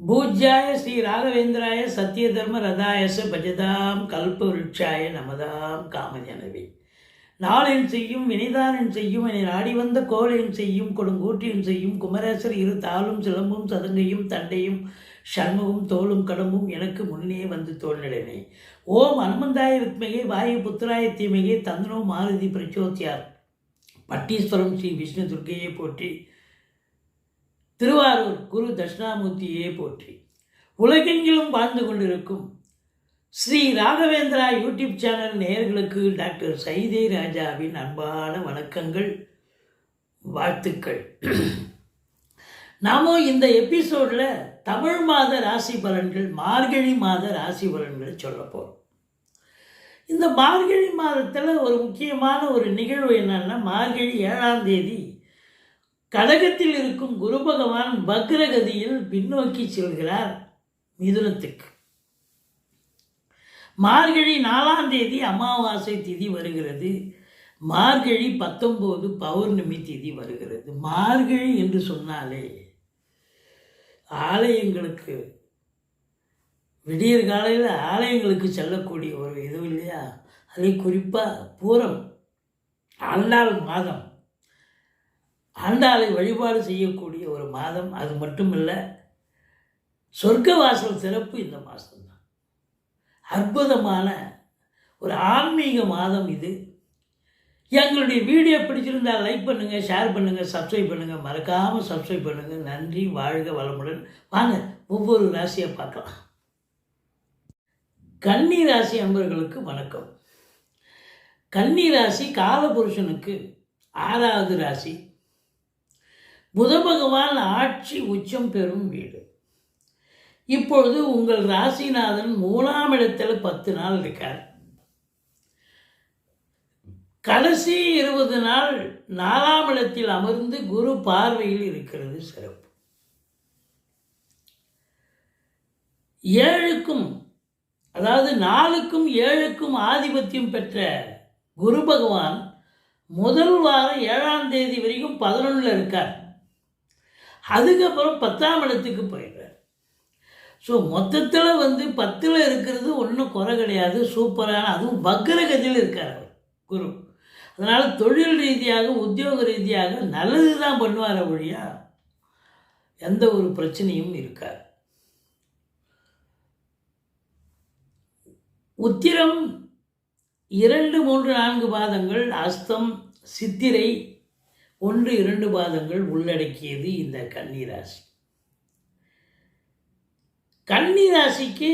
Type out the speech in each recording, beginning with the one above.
பூஜ்யாய ஸ்ரீ ராகவேந்திராய சத்திய தர்ம ரதாயச பஜதாம் கல்ப விருட்சாய நமதாம் காமஜனவி நாளின் செய்யும் வினைதானன் செய்யும் என நாடி வந்த கோலையும் செய்யும் கொடுங்கூற்றின் செய்யும் குமரேசர் இரு தாளும் சிலம்பும் சதங்கையும் தண்டையும் சண்முகம் தோளும் கடம்பும் எனக்கு முன்னே வந்து தோன்றினே ஓம் அனுமந்தாய வித்மகே வாயு புத்திராய தீமையே தந்தனோ மாருதி பிரச்சோத்தியார் பட்டீஸ்வரம் ஸ்ரீ விஷ்ணு துர்க்கையை போற்றி திருவாரூர் குரு தட்சிணாமூர்த்தியே போற்றி. உலகெங்கிலும் வாழ்ந்து கொண்டிருக்கும் ஸ்ரீ ராகவேந்திரா யூடியூப் சேனல் நேயர்களுக்கு டாக்டர் சைதே ராஜாவின் அன்பான வணக்கங்கள் வாழ்த்துக்கள். நாம இந்த எபிசோடில் தமிழ் மாத ராசி பலன்கள் மார்கழி மாத ராசி பலன்களை சொல்ல போகிறோம் இந்த மார்கழி மாதத்தில் ஒரு முக்கியமான ஒரு நிகழ்வு என்னென்னா மார்கழி ஏழாம் தேதி கடகத்தில் இருக்கும் குரு பகவான் வக்ரகதியில் பின்னோக்கி செல்கிறார் மிதுனத்துக்கு. மார்கழி நாலாம் தேதி அமாவாசை திதி வருகிறது. மார்கழி பத்தொம்போது பௌர்ணமி திதி வருகிறது. மார்கழி என்று சொன்னாலே ஆலயங்களுக்கு விடியற் காலையில் ஆலயங்களுக்கு செல்லக்கூடிய ஒரு இது இல்லையா? அதை குறிப்பாக பூரம் அல்லால் மாதம். ஆண்டாளை வழிபாடு செய்யக்கூடிய ஒரு மாதம் அது மட்டுமில்ல சொர்க்கவாசல் சிறப்பு இந்த மாதம்தான். அற்புதமான ஒரு ஆன்மீக மாதம் இது. எங்களுடைய வீடியோ பிடிச்சிருந்தால் லைக் பண்ணுங்கள் ஷேர் பண்ணுங்கள் சப்ஸ்கிரைப் பண்ணுங்கள் மறக்காமல் சப்ஸ்கிரைப் பண்ணுங்கள் நன்றி வாழ்க வளமுடன். வாங்க ஒவ்வொரு ராசியை பார்க்கலாம். கன்னி ராசி அன்பர்களுக்கு வணக்கம். கன்னி ராசி காலபுருஷனுக்கு ஆறாவது ராசி. புத பகவான் ஆட்சி உச்சம் பெறும் வீடு. இப்பொழுது உங்கள் ராசிநாதன் மூணாம் இடத்தில் பத்து நாள் இருக்கார். கடைசி இருபது நாள் நாலாம் இடத்தில் அமர்ந்து குரு பார்வையில் இருக்கிறது சிறப்பு. ஏழுக்கும் அதாவது நாலுக்கும் ஏழுக்கும் ஆதிபத்தியம் பெற்ற குரு பகவான் முதல் வாரம் ஏழாம் தேதி வரைக்கும் பதினொன்றில் இருக்கார். அதுக்கப்புறம் பத்தாம் இடத்துக்கு போயிடுறார். ஸோ மொத்தத்தில் வந்து பத்தில் இருக்கிறது ஒன்றும் குறை கிடையாது சூப்பரான அதுவும் பக்ரகதியில் இருக்கார் அவர் குரு. அதனால் தொழில் ரீதியாக உத்தியோக ரீதியாக நல்லது தான் பண்ணுவார் ஒழியா எந்த ஒரு பிரச்சனையும் இருக்காது. உத்திரம் இரண்டு மூன்று நான்கு பாதங்கள் அஸ்தம் சித்திரை ஒன்று இரண்டு பாதங்கள் உள்ளடக்கியது இந்த கன்னிராசி. கன்னிராசிக்கு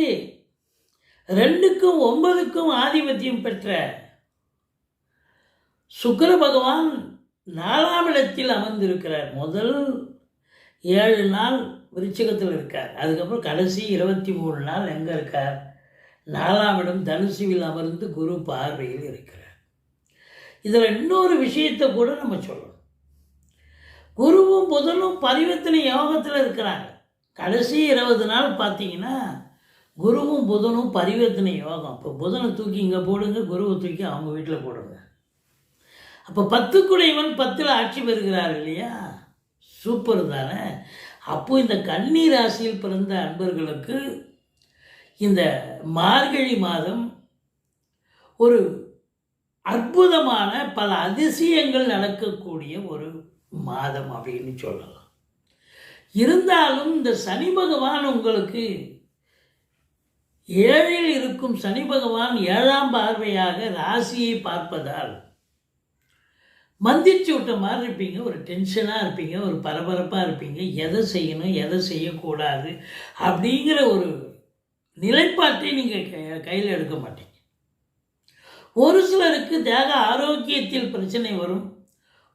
ரெண்டுக்கும் ஒன்பதுக்கும் ஆதிபத்தியம் பெற்ற சுக்கர பகவான் நாலாம் இடத்தில் அமர்ந்திருக்கிறார். முதல் ஏழு நாள் விருச்சகத்தில் இருக்கார். அதுக்கப்புறம் கடைசி இருபத்தி மூணு நாள் எங்கே இருக்கார்? நாலாம் இடம் தனுசுவில் அமர்ந்து குரு பார்வையில் இருக்கிறார். இதில் இன்னொரு விஷயத்தை கூட நம்ம சொல்லணும். குருவும் புதனும் பரிவர்த்தனை யோகத்தில் இருக்கிறாங்க. கடைசி இருபது நாள் பார்த்தீங்கன்னா குருவும் புதனும் பரிவர்த்தனை யோகம். இப்போ புதனை தூக்கி இங்கே போடுங்க குருவை தூக்கி அவங்க வீட்டில் போடுங்க. அப்போ பத்துக்குடையவன் பத்தில் ஆட்சி பெறுகிறார் இல்லையா? சூப்பர் தானே? அப்போ இந்த கன்னி ராசியில் பிறந்த அன்பர்களுக்கு இந்த மார்கழி மாதம் ஒரு அற்புதமான பல அதிசயங்கள் நடக்கக்கூடிய ஒரு மாதம் அப்படின்னு சொல்லலாம். இருந்தாலும் இந்த சனி பகவான் உங்களுக்கு ஏழில் இருக்கும் சனி பகவான் ஏழாம் பார்வையாக ராசியை பார்ப்பதால் மந்திரிச்சு விட்ட மாதிரி இருப்பீங்க. ஒரு டென்ஷனாக இருப்பீங்க. ஒரு பரபரப்பாக இருப்பீங்க. எதை செய்யணும் எதை செய்யக்கூடாது அப்படிங்கிற ஒரு நிலைப்பாட்டை நீங்கள் கையில் எடுக்க மாட்டீங்க. ஒரு சிலருக்கு தேக ஆரோக்கியத்தில் பிரச்சனை வரும்.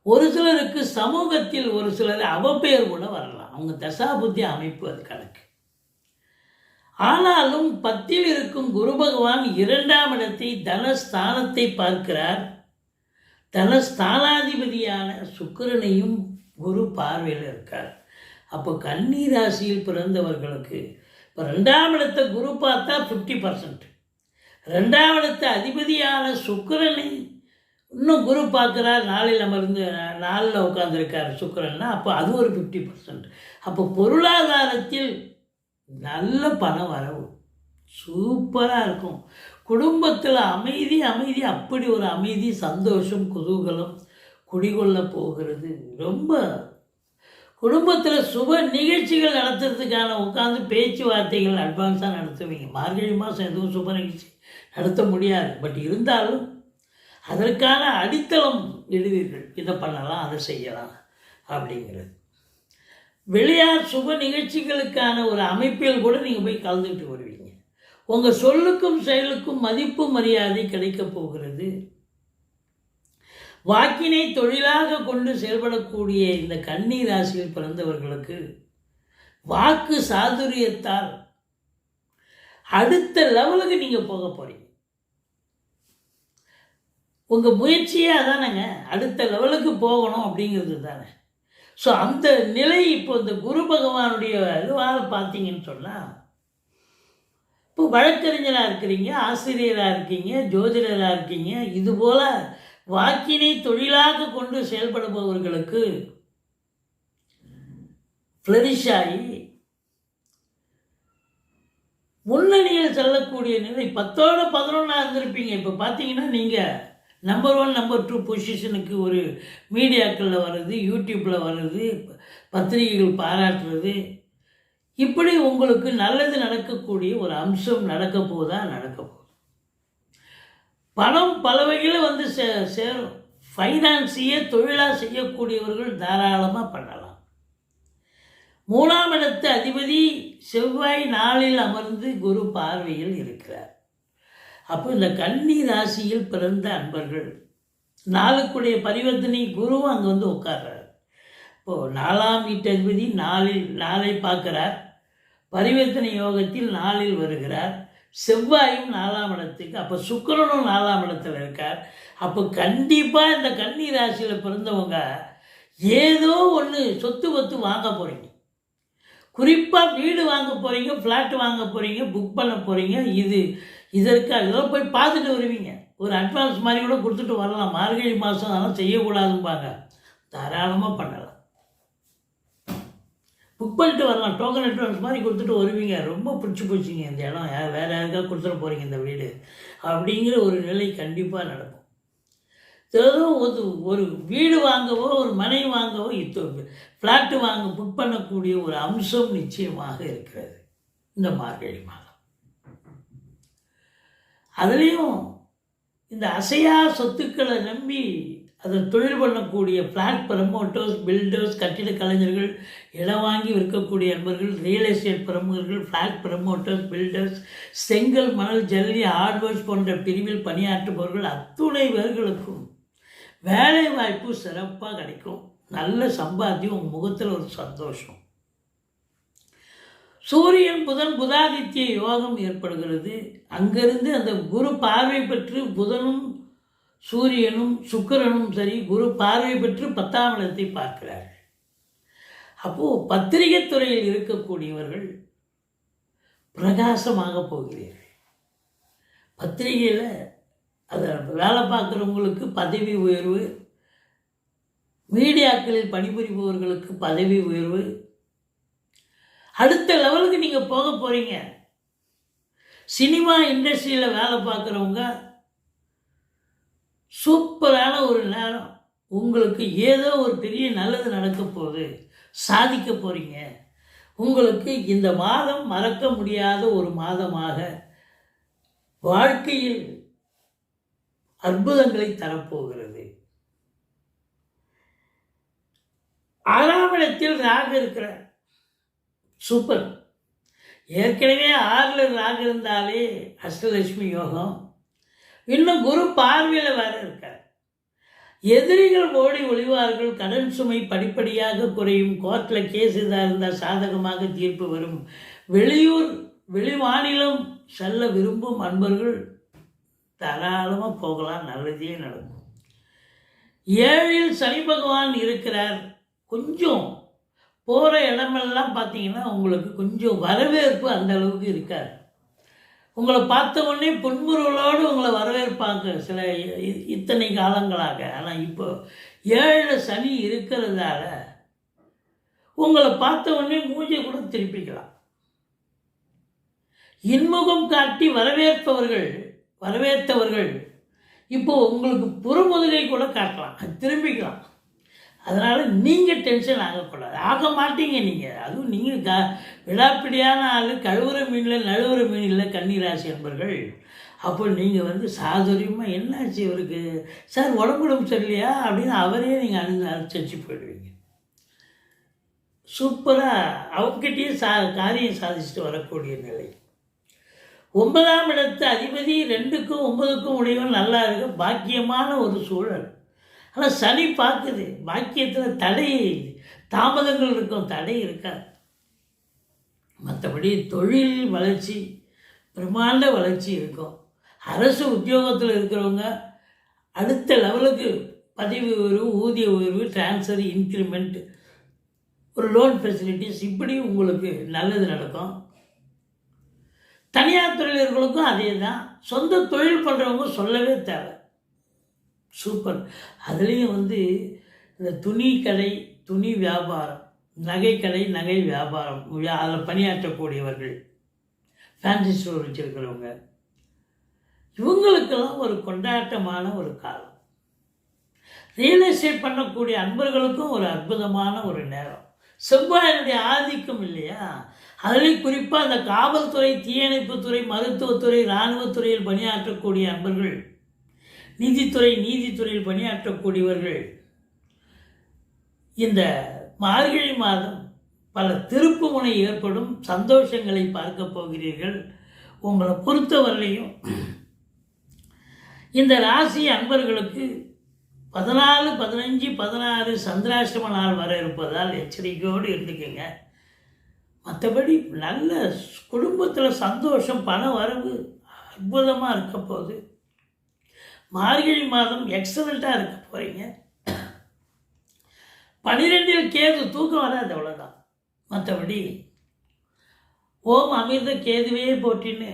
ஒரு சிலருக்கு சமூகத்தில் ஒரு சிலர் அவப்பெயர் கூட வரலாம். அவங்க தசாபுத்தி அமைப்பு அது கணக்கு. ஆனாலும் பத்தில் இருக்கும் குரு பகவான் இரண்டாம் இடத்தை தனஸ்தானத்தை பார்க்கிறார். தனஸ்தானாதிபதியான சுக்கிரனையும் குரு பார்வையில் இருக்கார். அப்போ கன்னி ராசியில் பிறந்தவர்களுக்கு இப்போ ரெண்டாம் இடத்தை குரு பார்த்தா ஃபிஃப்டி பர்சன்ட் ரெண்டாம் இடத்த அதிபதியான சுக்கிரனை இன்னும் குரு பார்க்குறார் நாளில் அமர்ந்து நாளில் உட்காந்துருக்கார் சுக்கரன்னா அப்போ அது ஒரு ஃபிஃப்டி பர்சன்ட் அப்போ பொருளாதாரத்தில் நல்ல பண வரவு. சூப்பராக இருக்கும். குடும்பத்தில் அமைதி அமைதி அப்படி ஒரு அமைதி சந்தோஷம் குதூகலம் குடிகொள்ள போகிறது. ரொம்ப. குடும்பத்தில் சுப நிகழ்ச்சிகள் நடத்துறதுக்கான உட்காந்து பேச்சுவார்த்தைகள் அட்வான்ஸாக நடத்துவீங்க. மார்கழி மாதம் எதுவும் சுப நிகழ்ச்சி நடத்த முடியாது. பட் இருந்தாலும் அதற்கான அடித்தளம் இடுவீர்கள் இதை பண்ணலாம் அதை செய்யலாம் அப்படிங்கிறது. வெளியார் சுப நிகழ்ச்சிகளுக்கான ஒரு அமைப்பில் கூட நீங்கள் போய் கலந்துக்கிட்டு வருவீங்க. உங்கள் சொல்லுக்கும் செயலுக்கும் மதிப்பு மரியாதை கிடைக்கப் போகிறது. வாக்கினை தொழிலாக கொண்டு செயல்படக்கூடிய இந்த கன்னி ராசியில் பிறந்தவர்களுக்கு வாக்கு சாதுரியத்தால் அடுத்த லெவலுக்கு நீங்கள் போக போகிறீங்க உங்கள் முயற்சியே அதானங்க. அடுத்த லெவலுக்கு போகணும் அப்படிங்கிறது தானே. ஸோ அந்த நிலை இப்போ இந்த குரு பகவானுடைய இதுவாக பார்த்தீங்கன்னு சொன்னால் இப்போ வழக்கறிஞராக இருக்கிறீங்க ஆசிரியராக இருக்கீங்க ஜோதிடராக இருக்கீங்க இதுபோல் வாக்கினை தொழிலாக கொண்டு செயல்படுபவர்களுக்கு ஃப்ளரிஷ் ஆகி முன்னணியில் செல்லக்கூடிய நிலை பத்தோட பதினொன்றா இருந்திருப்பீங்க. இப்போ பார்த்தீங்கன்னா நீங்கள் நம்பர் ஒன் நம்பர் டூ பொசிஷனுக்கு ஒரு மீடியாக்களில் வர்றது யூடியூப்பில் வர்றது பத்திரிகைகள் பாராட்டுறது. இப்படி உங்களுக்கு நல்லது நடக்கக்கூடிய ஒரு அம்சம் நடக்க போதா? நடக்க போகுது. பணம் பல வகையில் வந்து சே சேரும். ஃபைனான்ஸையே தொழிலாக செய்யக்கூடியவர்கள் தாராளமாக பண்ணலாம். மூணாம் இடத்து அதிபதி செவ்வாய் நாளில் அமர்ந்து குரு பார்வையில் இருக்கிறார். அப்போ இந்த கன்னி ராசியில் பிறந்த அன்பர்கள் நாளுக்குடைய பரிவர்த்தனை குருவும் அங்கே வந்து உட்கார்றார். இப்போது நாலாம் வீட்டதிபதி நாளில் நாளை பார்க்குறார். பரிவர்த்தனை யோகத்தில் நாளில் வருகிறார். செவ்வாயும் நாலாம் இடத்துக்கு அப்போ சுக்கரனும் நாலாம் இடத்துல இருக்கார். அப்போ கண்டிப்பாக இந்த கன்னி ராசியில் பிறந்தவங்க ஏதோ ஒன்று சொத்து பத்து வாங்க போகிறீங்க குறிப்பாக வீடு வாங்க போகிறீங்க ஃப்ளாட் வாங்க போகிறீங்க புக் பண்ண போகிறீங்க இது இதற்காக ஏதோ போய் பார்த்துட்டு வருவீங்க. ஒரு அட்வான்ஸ் மாதிரி கூட கொடுத்துட்டு வரலாம். மார்கழி மாதம் அதெல்லாம் செய்யக்கூடாதும்பாங்க. தாராளமாக பண்ணலாம். புக் பண்ணிட்டு வரலாம். டோக்கன் அட்வான்ஸ் மாதிரி கொடுத்துட்டு வருவீங்க. ரொம்ப பிடிச்சி போச்சுங்க. இந்த இடம் யார் வேறு யாருக்காவது கொடுத்துட்டு போகிறீங்க இந்த வீடு? அப்படிங்கிற ஒரு நிலை கண்டிப்பாக நடக்கும். ஏதோ ஒரு ஒரு வீடு வாங்கவோ ஒரு மனை வாங்கவோ இத்தோ ஃப்ளாட்டு வாங்க புக் பண்ணக்கூடிய ஒரு அம்சம் நிச்சயமாக இருக்கிறது. இந்த மார்கழி மாதம். அதுலேயும் இந்த அசையா சொத்துக்களை நம்பி அதை தொழில் பண்ணக்கூடிய ஃப்ளாட் ப்ரமோட்டர்ஸ் பில்டர்ஸ் கட்டிட கலைஞர்கள் இடம் வாங்கி விற்கக்கூடிய நண்பர்கள் ரியல் எஸ்டேட் பிரமுகர்கள் ஃப்ளாட் ப்ரமோட்டர்ஸ் பில்டர்ஸ் செங்கல் மணல் ஜல்லி ஹார்ட்வேர்ஸ் போன்ற பிரிவில் பணியாற்றுபவர்கள் அத்துணை பேர்களுக்கும் வேலை வாய்ப்பு சிறப்பாக கிடைக்கும். நல்ல சம்பாத்தியம் உங்கள் முகத்தில் ஒரு சந்தோஷம். சூரியன் புதன் புதாதித்ய யோகம் ஏற்படுகிறது. அங்கிருந்து அந்த குரு பார்வை பெற்று புதனும் சூரியனும் சுக்கரனும் சரி குரு பார்வை பெற்று பத்தாம் இடத்தை பார்க்கிறார்கள். அப்போது பத்திரிகை துறையில் இருக்கக்கூடியவர்கள் பிரகாசமாக போகிறீர்கள். பத்திரிகையில் அதை வேலை பார்க்குறவங்களுக்கு பதவி உயர்வு மீடியாக்களில் பணிபுரிபவர்களுக்கு பதவி உயர்வு அடுத்த லெவலுக்கு நீங்கள் போக போகிறீங்க சினிமா இண்டஸ்ட்ரியில் வேலை பார்க்குறவங்க சூப்பரான ஒரு நேரம். உங்களுக்கு ஏதோ ஒரு பெரிய நல்லது நடக்க போகுது. சாதிக்க போகிறீங்க உங்களுக்கு இந்த மாதம் மறக்க முடியாத ஒரு மாதமாக வாழ்க்கையில் அற்புதங்களை தரப்போகிறது. ஆறாம் இடத்தில் ராக இருக்கிறார். சூப்பர். ஏற்கனவே ஆறில் ராகு இருந்தாலே அஷ்டலட்சுமி யோகம். இன்னும் குரு பார்வையில் வேற இருக்கார். எதிரிகள் ஓடி ஒளிவார்கள் கடன் சுமை படிப்படியாக குறையும் கோர்ட்டில் கேஸ் இதாக இருந்தால் சாதகமாக தீர்ப்பு வரும். வெளியூர் வெளி மாநிலம் செல்ல விரும்பும் அன்பர்கள் தாராளமாக போகலாம் நல்லதே நடக்கும். ஏழில் சனி பகவான் இருக்கிறார். கொஞ்சம் போகிற இடமெல்லாம் பார்த்தீங்கன்னா உங்களுக்கு கொஞ்சம் வரவேற்பு அந்த அளவுக்கு இருக்காது. உங்களை பார்த்த உடனே புன்முறுவலோடு உங்களை வரவேற்பாங்க சில இத்தனை காலங்களாக. ஆனால் இப்போ ஏழு சனி இருக்கிறதால உங்களை பார்த்த உடனே மூஞ்சை கூட திருப்பிக்கலாம். இன்முகம் காட்டி வரவேற்பவர்கள் வரவேற்றவர்கள் இப்போ உங்களுக்கு புறமுதுகை கூட காட்டலாம். திரும்பிக்கலாம். அதனால் நீங்கள் டென்ஷன் ஆகக்கூடாது. ஆக மாட்டீங்க நீங்கள் அதுவும் நீங்கள் க விழாப்பிடியான ஆள் கழுவுற மீனில் நழுவுற மீனில் கன்னிராசி என்பர்கள் அப்போ நீங்கள் வந்து சாதுரியமாக என்னாச்சு இவருக்கு? சார் உடம்புடம் சரியில்லையா? அப்படின்னு அவரையே நீங்கள் அனு அனுசரித்து போயிடுவீங்க. சூப்பராக அவங்ககிட்டயே சா காரியம் சாதிச்சுட்டு வரக்கூடிய நிலை. ஒன்பதாம் இடத்து அதிபதி ரெண்டுக்கும் ஒன்பதுக்கும் உடையவன் நல்லா இருக்கு பாக்கியமான ஒரு சூழல். ஆனால் சனி பார்க்குது. பாக்கியத்தில் தடை தாமதங்கள் இருக்கும் தடை இருக்காது. மற்றபடி தொழில் வளர்ச்சி பிரம்மாண்ட வளர்ச்சி இருக்கும். அரசு உத்தியோகத்தில் இருக்கிறவங்க அடுத்த லெவலுக்கு பதவி உயர்வு ஊதிய உயர்வு டிரான்ஸ்ஃபர் இன்க்ரிமெண்ட் ஒரு லோன் ஃபெசிலிட்டிஸ் இப்படி உங்களுக்கு நல்லது நடக்கும். தனியார் தொழிலர்களுக்கும் அதே தான் சொந்த தொழில் பண்ணுறவங்க சொல்லவே தேவை. சூப்பர். அதுலேயும் வந்து இந்த துணி கடை துணி வியாபாரம் நகைக்கடை நகை வியாபாரம் அதில் பணியாற்றக்கூடியவர்கள் ஃபேன்சி ஸ்டோர் வச்சுருக்கிறவங்க இவங்களுக்கெல்லாம் ஒரு கொண்டாட்டமான ஒரு காலம். ரியல் எஸ்டேட் பண்ணக்கூடிய அன்பர்களுக்கும் ஒரு அற்புதமான ஒரு நேரம். செவ்வாயினுடைய ஆதிக்கம் இல்லையா? அதுலேயும் குறிப்பாக அந்த காவல்துறை தீயணைப்புத்துறை மருத்துவத்துறை இராணுவத்துறையில் பணியாற்றக்கூடிய அன்பர்கள் நீதித்துறை நீதித்துறையில் பணியாற்றக்கூடியவர்கள். இந்த மார்கழி மாதம் பல திருப்பு முனை ஏற்படும் சந்தோஷங்களை பார்க்க போகிறீர்கள். உங்களை பொறுத்தவரையிலையும் இந்த ராசி அன்பர்களுக்கு பதினாலு பதினஞ்சு பதினாறு சந்திராசிரம நாள் வர இருப்பதால் எச்சரிக்கையோடு இருந்துக்கங்க. மற்றபடி நல்ல குடும்பத்தில் சந்தோஷம் பண வரவு அற்புதமாக இருக்க போகுது. மார்கழி மாதம் எக்ஸலண்ட்டாக இருக்க போகிறீங்க பன்னிரெண்டில் கேது தூக்கம் வராது அவ்வளோதான் மற்றபடி ஓம் அமிர்த கேதுவே போட்டின்னு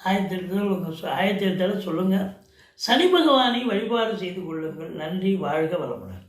ஆயிரத்தி எட்டு ஆயிரத்தி எட்டால் சொல்லுங்கள் சனி பகவானை வழிபாடு செய்து கொள்ளுங்கள். நன்றி வாழ்க வளமுடன்.